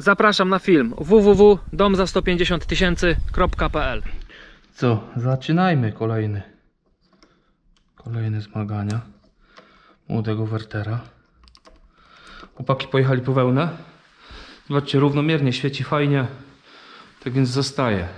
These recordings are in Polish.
Zapraszam na film www.domza150tysięcy.pl Co, zaczynajmy kolejny kolejne zmagania młodego Wertera. Chłopaki pojechali po wełnę. Zobaczcie, równomiernie świeci fajnie, tak więc zostaje.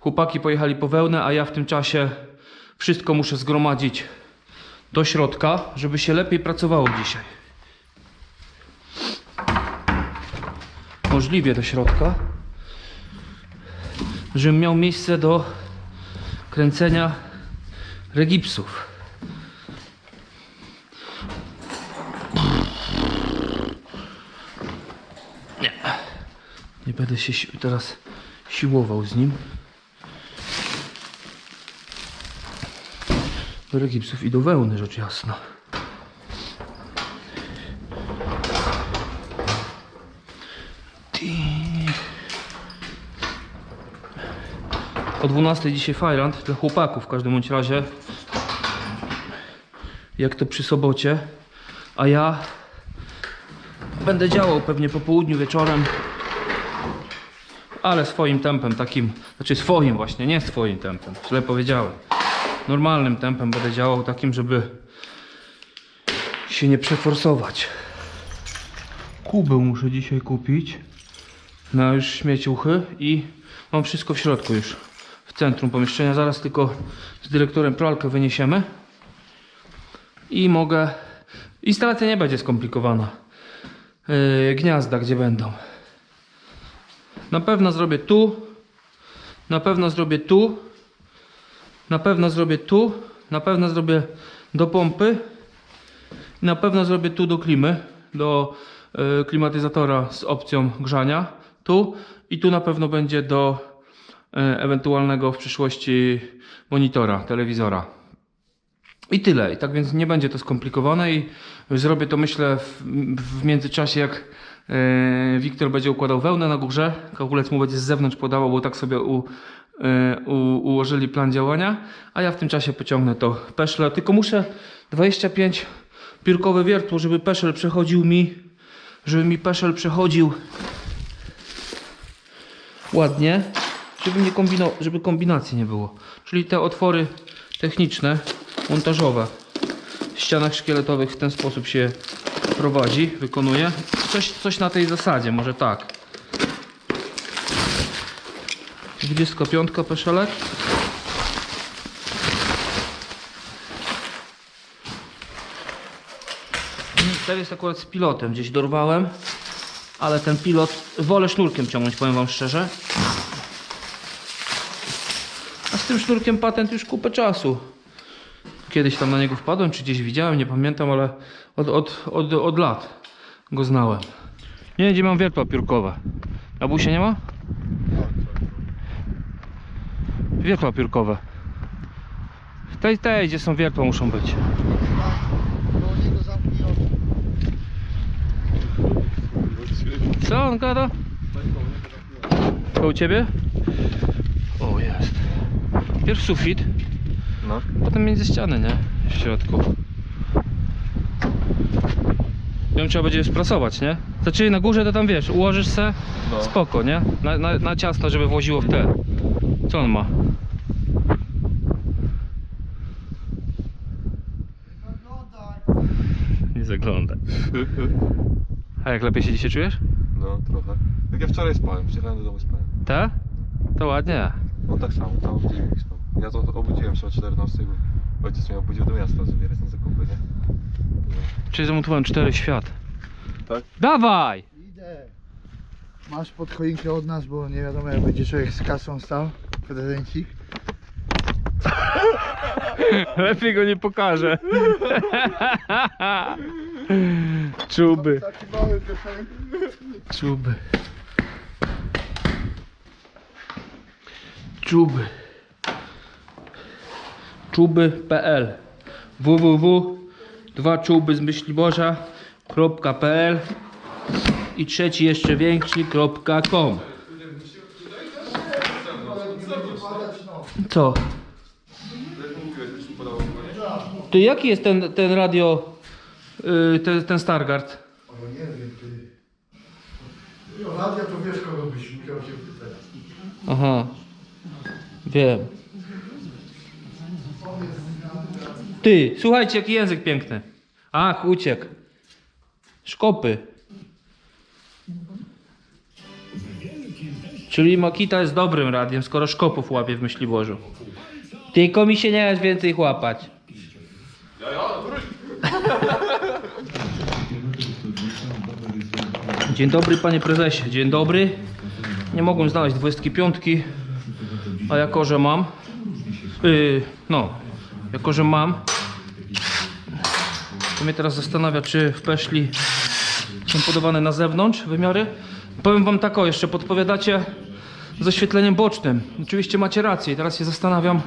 Chłopaki pojechali po wełnę, a ja w tym czasie wszystko muszę zgromadzić do środka, żeby się lepiej pracowało dzisiaj. Możliwie do środka, żebym miał miejsce do kręcenia regipsów. Nie, nie będę się si- teraz siłował z nim. Do regipsów i do wełny, rzecz jasna. O 12 dzisiaj Fajrant dla chłopaków w każdym bądź razie. Jak to przy sobocie. A ja będę działał pewnie po południu wieczorem. Ale swoim tempem takim, znaczy swoim właśnie, nie swoim tempem, źle powiedziałem. Normalnym tempem będę działał takim, żeby się nie przeforsować. Kubę muszę dzisiaj kupić na już śmieciuchy i mam wszystko w środku już centrum pomieszczenia. Zaraz tylko z dyrektorem pralkę wyniesiemy i mogę. Instalacja nie będzie skomplikowana. Yy, gniazda, gdzie będą. Na pewno zrobię tu, na pewno zrobię tu, na pewno zrobię tu, na pewno zrobię do pompy, na pewno zrobię tu do klimy, do y, klimatyzatora z opcją grzania, tu i tu na pewno będzie do ewentualnego w przyszłości monitora, telewizora. I tyle. I tak więc nie będzie to skomplikowane i zrobię to myślę w, w międzyczasie jak e, Wiktor będzie układał wełnę na górze. Kakulec mu będzie z zewnątrz podawał, bo tak sobie u, e, u, ułożyli plan działania. A ja w tym czasie pociągnę to peszle. Tylko muszę 25 piórkowe wiertło, żeby peszel przechodził mi, żeby mi peszel przechodził ładnie, żeby nie kombino, żeby kombinacji nie było. Czyli te otwory techniczne, montażowe w ścianach szkieletowych w ten sposób się prowadzi, wykonuje. Coś, coś na tej zasadzie, może tak. 25 peszelek. Ten jest akurat z pilotem, gdzieś dorwałem, ale ten pilot wolę sznurkiem ciągnąć, powiem wam szczerze. A z tym sznurkiem patent już kupę czasu. Kiedyś tam na niego wpadłem, czy gdzieś widziałem, nie pamiętam, ale od, od, od, od lat go znałem. Nie, gdzie mam wiertła piórkowe. A busia nie ma? Wiertła piórkowe. W tej, gdzie są wiertła muszą być. Co on gada? Koło ciebie? O, jest. Pierw sufit, No. potem między ściany, nie? W środku. Ją trzeba będzie sprasować, nie? Znaczy na górze to tam wiesz, ułożysz se, No. spoko, nie? Na, na, na ciasno, żeby włoziło w te. Co on ma? Nie zaglądaj. A jak lepiej się dzisiaj czujesz? No, trochę. Jak ja wczoraj spałem, przyjechałem do domu spałem. Tak? To ładnie. No tak samo, cały dzień spał. Ja to obudziłem się o 14, bo ojciec mnie obudził do miasta zabierać na zakupy, nie? No. Czyli zamontowałem cztery świat. Tak? Dawaj! Idę. Masz pod choinkę od nas, bo nie wiadomo jak będzie człowiek z kasą stał. Prezencik. Lepiej go nie pokażę. Czuby, Taki mały piosenek. czuby. Czuby. Czuby.pl www dwa czuby z myśli Boża.pl i trzeci jeszcze większy.com Co? To jaki jest ten, ten radio, yy, ten, ten Stargard? O nie wiem ty. Nadia to wiesz kogo byś musiał się pytać. Aha. Wiem. Ty, słuchajcie, jaki język piękny. Ach, uciekł. Szkopy. Czyli Makita jest dobrym radiem, skoro szkopów łapie w Myśliborzu. Tylko mi się nie jest więcej chłapać. Dzień dobry panie prezesie, dzień dobry. Nie mogłem znaleźć 25, a jako że mam, yy, no, jako że mam, to mnie teraz zastanawia, czy w peszli są podawane na zewnątrz wymiary. Powiem wam tak o, jeszcze podpowiadacie z oświetleniem bocznym. Oczywiście macie rację i teraz się zastanawiam,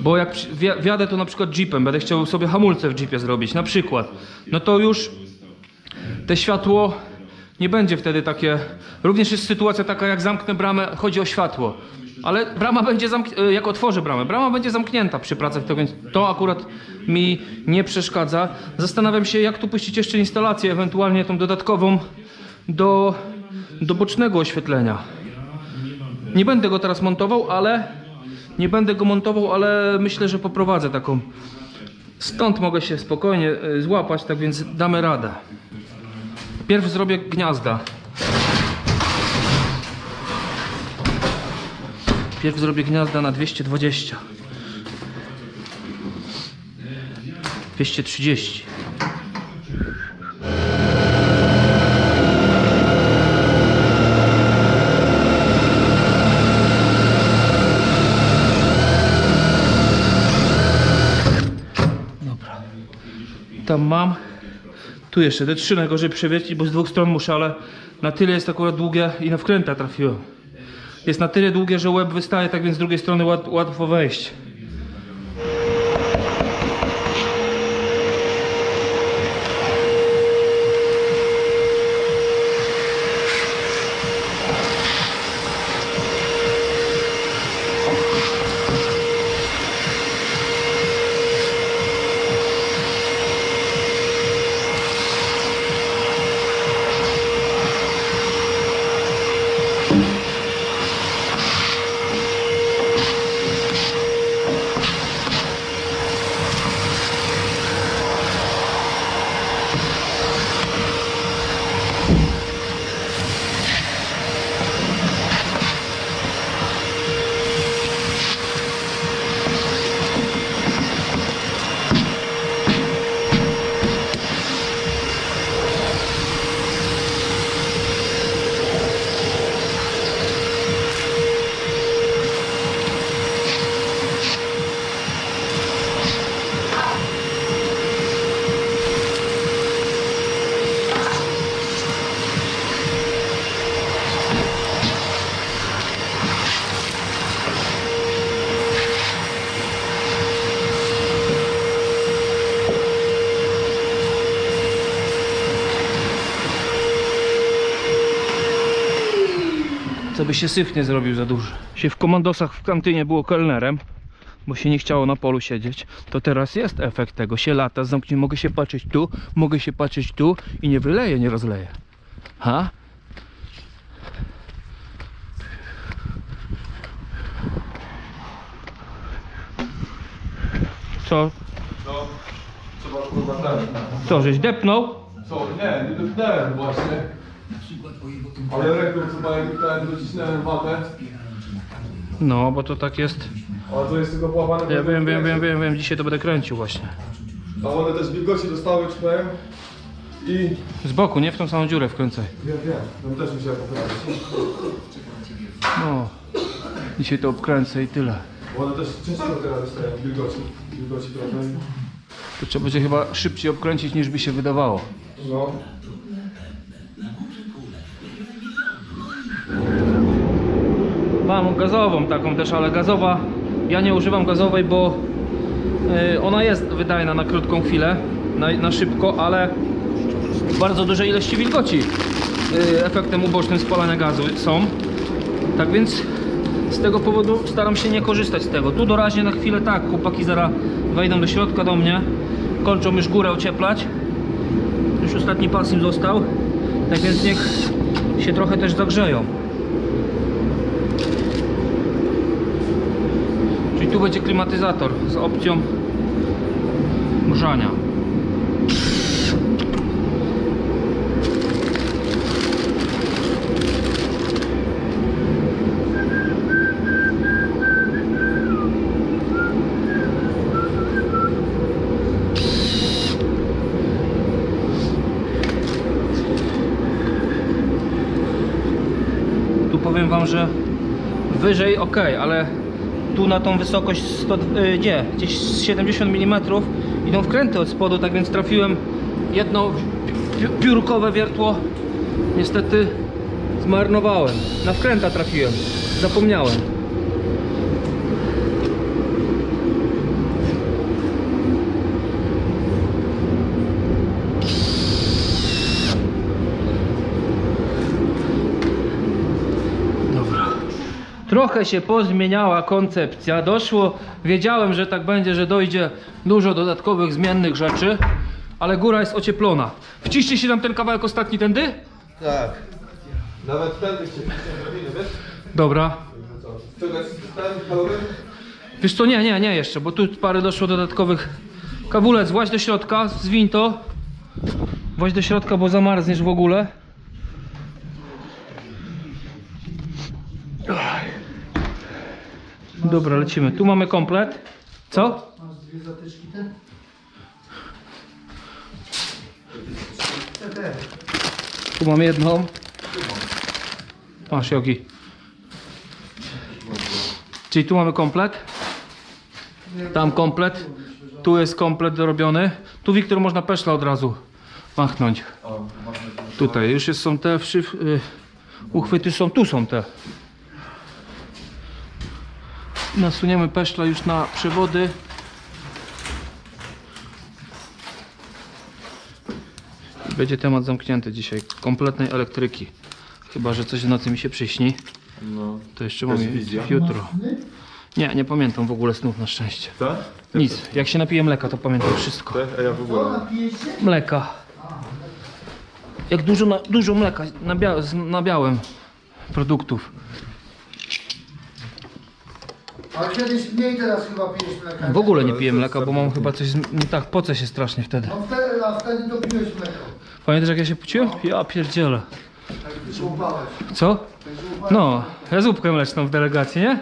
bo jak wjadę tu na przykład jeepem, będę chciał sobie hamulce w jeepie zrobić, na przykład, no to już te światło nie będzie wtedy takie. Również jest sytuacja taka, jak zamknę bramę, chodzi o światło. Ale brama będzie zamknięta, jak otworzę bramę, brama będzie zamknięta przy pracach, to więc to akurat mi nie przeszkadza. Zastanawiam się, jak tu puścić jeszcze instalację, ewentualnie tą dodatkową do, do bocznego oświetlenia. Nie będę go teraz montował, ale nie będę go montował, ale myślę, że poprowadzę taką. Stąd mogę się spokojnie y, złapać, tak więc damy radę. Pierw zrobię gniazda. Pierw zrobię gniazda na 220. 230. Dobra. Tam mam. Tu jeszcze te trzy najgorzej przewiercić, bo z dwóch stron muszę, ale na tyle jest akurat długie i na wkręta trafiłem. Jest na tyle długie, że łeb wystaje, tak więc z drugiej strony łat, łatwo wejść. Się syf nie zrobił za duży. Się w komandosach w kantynie było kelnerem, bo się nie chciało na polu siedzieć. To teraz jest efekt tego. Się lata, zamknie, mogę się patrzeć tu, mogę się patrzeć tu i nie wyleje, nie rozleje. Ha? Co? No, trzeba kurwa ten. Co, żeś depnął? Co? Nie, nie dotknąłem właśnie. Ale ręką chyba jak ten docisnąłem watę. No, bo to tak jest. A to jest tylko połapane. Ja wiem, wiem, wiem, wiem, wiem. Dzisiaj to będę kręcił właśnie. A one też wilgoci dostały, czy powiem. I... Z boku, nie w tą samą dziurę wkręcaj. Wiem, wiem. Tam też musiałem poprawić. No. Dzisiaj to obkręcę i tyle. Bo one też często teraz dostają wilgoci. Wilgoci trochę. To trzeba będzie chyba szybciej obkręcić niż by się wydawało. No. Mam gazową taką też, ale gazowa. Ja nie używam gazowej, bo y, ona jest wydajna na krótką chwilę, na, na szybko, ale bardzo duże ilości wilgoci y, efektem ubocznym spalania gazu są. Tak więc z tego powodu staram się nie korzystać z tego. Tu doraźnie na chwilę tak, chłopaki zaraz wejdą do środka do mnie, kończą już górę ocieplać. Już ostatni pas im został. Tak więc niech się trochę też zagrzeją. Czyli tu będzie klimatyzator z opcją grzania. Powiem wam, że wyżej ok, ale tu na tą wysokość 100, y, nie, gdzieś z 70 mm idą wkręty od spodu, tak więc trafiłem jedno pi- piórkowe wiertło. Niestety zmarnowałem. Na wkręta trafiłem. Zapomniałem. Dobra. Trochę się pozmieniała koncepcja. Doszło, wiedziałem, że tak będzie, że dojdzie dużo dodatkowych zmiennych rzeczy, ale góra jest ocieplona. Wciście się nam ten kawałek ostatni tędy? Tak. Nawet wtedy się zrobimy, wiesz? Dobra. Wiesz co, nie, nie, nie jeszcze, bo tu parę doszło dodatkowych. Kawulec, właź do środka, zwiń to. Właź do środka, bo zamarzniesz w ogóle. Dobra, lecimy. Tu mamy komplet. Co? Masz dwie zatyczki te? Te, te. Tu mam jedną. Masz jogi. Czyli tu mamy komplet. Tam komplet. Tu jest komplet dorobiony. Tu Wiktor można peszla od razu machnąć. Tutaj już jest, są te y, uchwyty są, tu są te. Nasuniemy peszla już na przewody. Będzie temat zamknięty dzisiaj. Kompletnej elektryki. Chyba, że coś w nocy mi się przyśni. No. To jeszcze mam Jakaś wizja? jutro. Nie, nie pamiętam w ogóle snów na szczęście. Tak? Nic. Jak się napiję mleka, to pamiętam wszystko. Tak? A ja w ogóle. Mleka. Jak dużo, na, dużo mleka nabia, z- nabiałem produktów. Ale kiedyś mniej teraz chyba pijesz mleka. W ogóle nie piję mleka, bo mam chyba coś z- nie tak, pocę się strasznie wtedy. No wtedy, a wtedy to piłeś mleko. Pamiętasz jak ja się pociłem? Ja pierdzielę. Tak żłopałeś. Co? No, ja zupkę mleczną w delegacji, nie?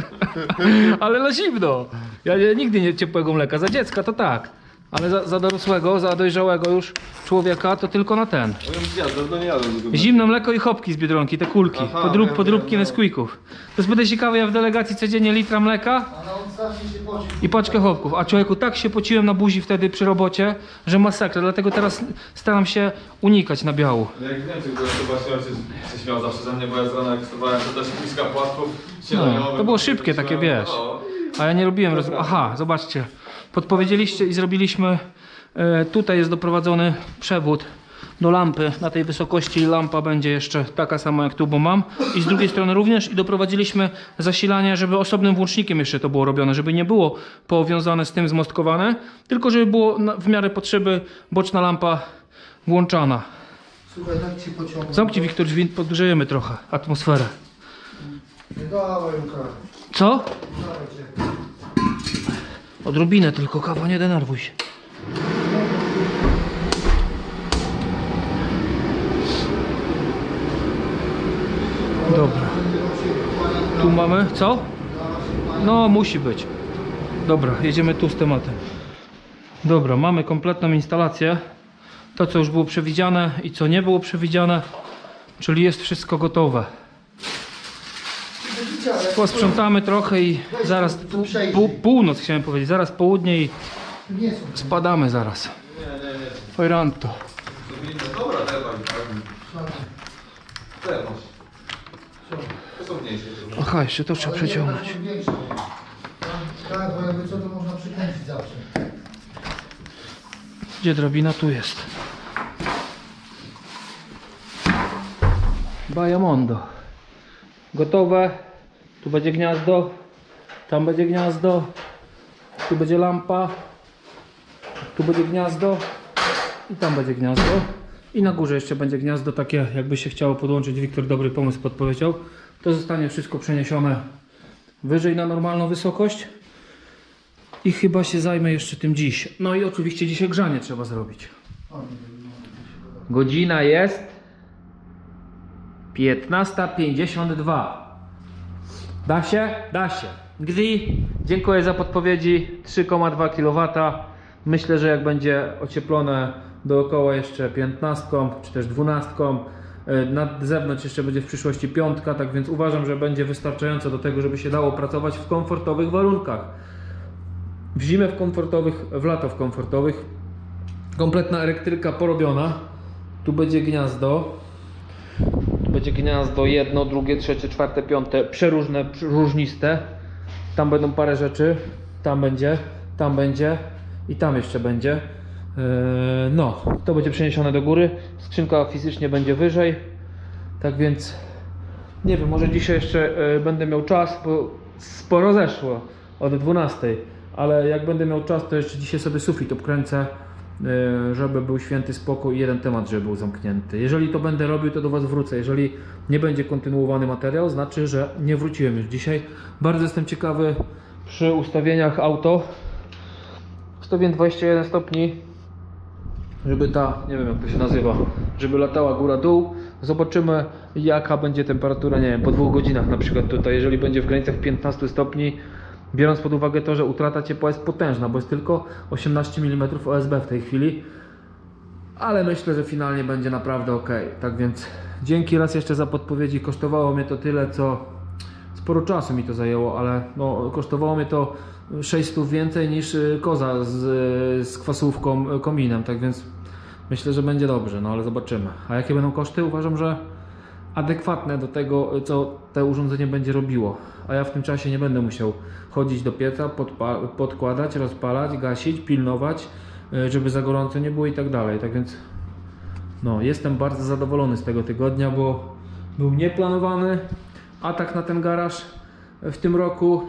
Ale na zimno. Ja nie, nigdy nie ciepłego mleka. Za dziecka to tak. Ale za, za dorosłego, za dojrzałego już człowieka to tylko na ten. No ja zjadłem, dawno nie jadłem tego. Zimne mleko i chopki z Biedronki, te kulki. Aha, Podrób, wiem, podróbki wiem. Nesquików. To jest będę ciekawy, ja w delegacji codziennie litra mleka i paczkę chopków. A człowieku, tak się pociłem na buzi wtedy przy robocie, że masakra. Dlatego teraz staram się unikać na biału. Jak w Niemczech to właśnie ojciec się śmiał zawsze ze mnie, bo ja z rana jak wstawałem, to też kiska płatków No, to było szybkie takie, wiesz. A ja nie robiłem. Roz... Aha, zobaczcie. Podpowiedzieliście i zrobiliśmy. E, tutaj jest doprowadzony przewód do lampy. Na tej wysokości lampa będzie jeszcze taka sama jak tu, bo mam. I z drugiej strony również. I doprowadziliśmy zasilanie, żeby osobnym włącznikiem jeszcze to było robione, żeby nie było powiązane z tym zmostkowane, tylko żeby było w miarę potrzeby boczna lampa włączana. Słuchaj, tak ci pociągnął. Zamknij Wiktor drzwi, podgrzejemy trochę atmosferę. Nie dawaj, Łukasz. Co? Dawaj. Odrobinę tylko, kawa, nie denerwuj się. Dobra. Tu mamy, co? No, musi być. Dobra, jedziemy tu z tematem. Dobra, mamy kompletną instalację. To, co już było przewidziane i co nie było przewidziane, czyli jest wszystko gotowe. Posprzątamy trochę i zaraz pół, pół, północ chciałem powiedzieć, zaraz południe i spadamy zaraz. Fajranto. Dobra. Aha, jeszcze to trzeba przeciągnąć. Tak, bo jakby co to można przykręcić zawsze. Gdzie drabina? Tu jest. Bajamondo. Gotowe. Tu będzie gniazdo. Tam będzie gniazdo. Tu będzie lampa. Tu będzie gniazdo. I tam będzie gniazdo. I na górze jeszcze będzie gniazdo takie, jakby się chciało podłączyć. Wiktor dobry pomysł podpowiedział. To zostanie wszystko przeniesione wyżej na normalną wysokość. I chyba się zajmę jeszcze tym dziś. No i oczywiście dzisiaj grzanie trzeba zrobić. Godzina jest 15.52. Da się? Da się. Gdi, dziękuję za podpowiedzi. 3,2 kW. Myślę, że jak będzie ocieplone dookoła jeszcze 15 czy też 12, e, na zewnątrz jeszcze będzie w przyszłości piątka, tak więc uważam, że będzie wystarczająco do tego, żeby się dało pracować w komfortowych warunkach. W zimę w komfortowych, w lato w komfortowych. Kompletna elektryka porobiona. Tu będzie gniazdo. Będzie gniazdo jedno, drugie, trzecie, czwarte, piąte, przeróżne, różniste. Tam będą parę rzeczy. Tam będzie, tam będzie i tam jeszcze będzie. Eee, No, to będzie przeniesione do góry. Skrzynka fizycznie będzie wyżej. Tak więc nie wiem, może dzisiaj jeszcze e, będę miał czas, bo sporo zeszło od 12, ale jak będę miał czas, to jeszcze dzisiaj sobie sufit obkręcę, żeby był święty spokój i jeden temat, żeby był zamknięty. Jeżeli to będę robił, to do Was wrócę. Jeżeli nie będzie kontynuowany materiał, znaczy, że nie wróciłem już dzisiaj. Bardzo jestem ciekawy przy ustawieniach auto. Ustawiłem 21 stopni, żeby ta, nie wiem jak to się nazywa, żeby latała góra-dół. Zobaczymy jaka będzie temperatura, nie wiem, po dwóch godzinach na przykład tutaj, jeżeli będzie w granicach 15 stopni, biorąc pod uwagę to, że utrata ciepła jest potężna, bo jest tylko 18 mm OSB w tej chwili, ale myślę, że finalnie będzie naprawdę ok. Tak więc dzięki raz jeszcze za podpowiedzi, kosztowało mnie to tyle, co sporo czasu mi to zajęło, ale no, kosztowało mnie to 600 więcej niż y, koza z, z kwasówką, y, kominem, tak więc myślę, że będzie dobrze, no ale zobaczymy. A jakie będą koszty? Uważam, że adekwatne do tego, y, co to urządzenie będzie robiło. A ja w tym czasie nie będę musiał chodzić do pieca, podkładać, rozpalać, gasić, pilnować, y, żeby za gorąco nie było i tak dalej. Tak więc no, jestem bardzo zadowolony z tego tygodnia, bo był nieplanowany atak na ten garaż w tym roku,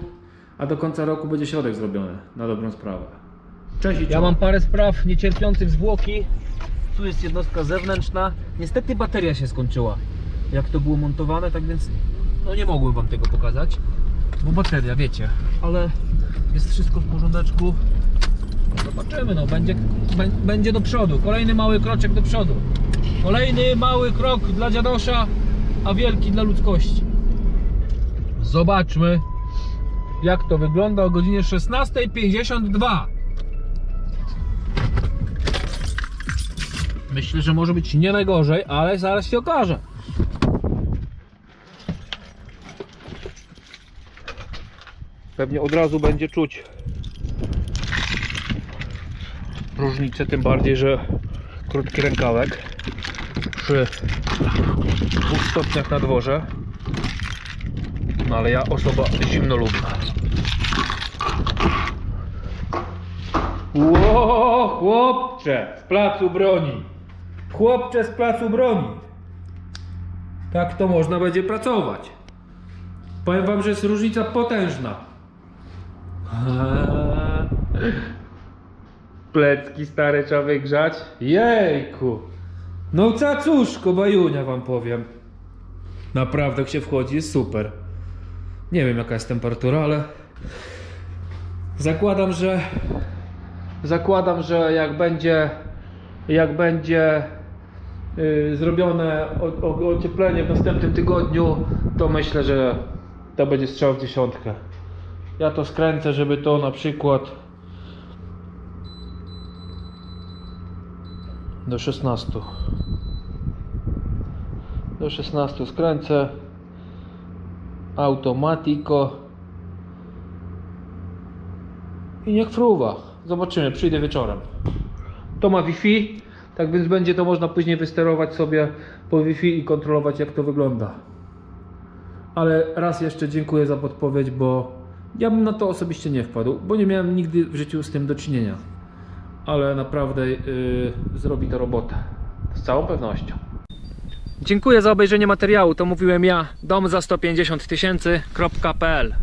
a do końca roku będzie środek zrobiony, na dobrą sprawę. Cześć Ja mam parę spraw niecierpiących zwłoki. Tu jest jednostka zewnętrzna. Niestety bateria się skończyła, jak to było montowane, tak więc no nie mogłem Wam tego pokazać, bo bateria, wiecie, ale jest wszystko w porządeczku. Zobaczymy, no będzie, bę- będzie do przodu. Kolejny mały kroczek do przodu. Kolejny mały krok dla dziadosza, a wielki dla ludzkości. Zobaczmy, jak to wygląda o godzinie 16.52. Myślę, że może być nie najgorzej, ale zaraz się okaże. Pewnie od razu będzie czuć różnicę, tym bardziej, że krótki rękawek przy dwóch stopniach na dworze. No ale ja osoba zimnolubna. Ło, chłopcze z placu broni. Chłopcze z placu broni. Tak to można będzie pracować. Powiem wam, że jest różnica potężna. Plecki stare trzeba wygrzać. Jejku. No cacuszko, bajunia wam powiem. Naprawdę jak się wchodzi jest super. Nie wiem jaka jest temperatura, ale zakładam, że zakładam, że jak będzie jak będzie yy, zrobione ocieplenie w następnym tygodniu, to myślę, że to będzie strzał w dziesiątkę. Ja to skręcę, żeby to na przykład do 16 do 16 skręcę. Automatiko. I niech fruwa. Zobaczymy, przyjdę wieczorem. To ma Wi-Fi tak więc będzie to można później wysterować sobie po Wi-Fi i kontrolować jak to wygląda. Ale raz jeszcze dziękuję za podpowiedź, bo ja bym na to osobiście nie wpadł, bo nie miałem nigdy w życiu z tym do czynienia ale naprawdę yy, zrobi to robotę. Z całą pewnością. Dziękuję za obejrzenie materiału. To mówiłem ja, dom za 150 tysięcy.pl